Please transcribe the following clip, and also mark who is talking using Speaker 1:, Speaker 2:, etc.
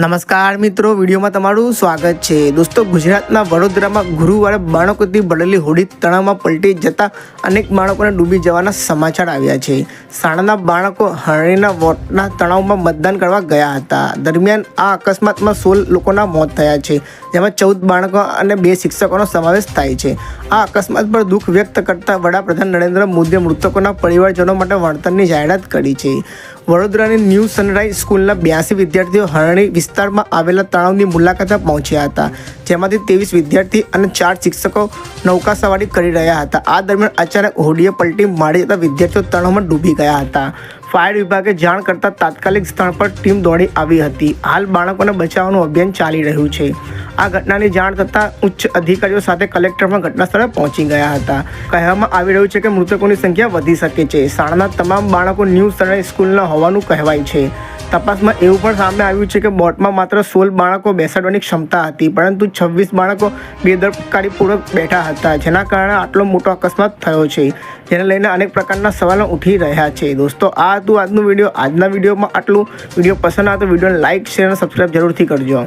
Speaker 1: નમસ્કાર મિત્રો, વિડીયોમાં તમારું સ્વાગત છે. દોસ્તો, ગુજરાતના વડોદરામાં ગુરુવારે બાળકોથી ભરેલી હોડી તણાવમાં પલટી જતા અનેક બાળકોને ડૂબી જવાના સમાચાર આવ્યા છે. શાળાના બાળકો હરણીના વોટના તણાવમાં મતદાન કરવા ગયા હતા. દરમિયાન આ અકસ્માતમાં સોળ લોકોના મોત થયા છે, જેમાં ચૌદ બાળકો અને બે શિક્ષકોનો સમાવેશ થાય છે. આ અકસ્માત પર દુઃખ વ્યક્ત કરતા વડાપ્રધાન નરેન્દ્ર મોદીએ મૃતકોના પરિવારજનો માટે વળતરની જાહેરાત કરી છે. વડોદરાની ન્યૂ સનરાઈઝ સ્કૂલના બ્યાસી વિદ્યાર્થીઓ હરણી વિસ્તારમાં આવેલા તળાવની મુલાકાતે પહોંચ્યા હતા. જેમાંથી ત્રેવીસ વિદ્યાર્થી અને ચાર શિક્ષકો નૌકા સવારી કરી રહ્યા હતા. આ દરમિયાન અચાનક હોડીએ પલટી મારી જતા વિદ્યાર્થીઓ તળાવમાં ડૂબી ગયા હતા. ફાયર વિભાગે જાણ કરતાં તાત્કાલિક સ્થળ પર ટીમ દોડી આવી હતી. હાલ બાળકોને બચાવવાનું અભિયાન ચાલી રહ્યું છે. આ ઘટનાની જાણ થતાં ઉચ્ચ અધિકારીઓ સાથે કલેક્ટર પણ ઘટના સ્થળે પહોંચી ગયા હતા. કહેવામાં આવી રહ્યું છે કે મૃતકોની સંખ્યા વધી શકે છે. શાળાના તમામ બાળકો ન્યૂ સનરાઈઝ સ્કૂલના હોવાનું કહેવાય છે. તપાસમાં એવું પણ સામે આવ્યું છે કે બોટમાં માત્ર સોળ બાળકો બેસાડવાની ક્ષમતા હતી, પરંતુ છવ્વીસ બાળકો બેદરકારીપૂર્વક બેઠા હતા, જેના કારણે આટલો મોટો અકસ્માત થયો છે. જેને લઈને અનેક પ્રકારના સવાલો ઉઠી રહ્યા છે. દોસ્તો, આ હતું આજનું વીડિયો. આજના વિડીયોમાં આટલું. વીડિયો પસંદ આવે તો વિડીયોને લાઇક શેર અને સબસ્ક્રાઈબ જરૂરથી કરજો.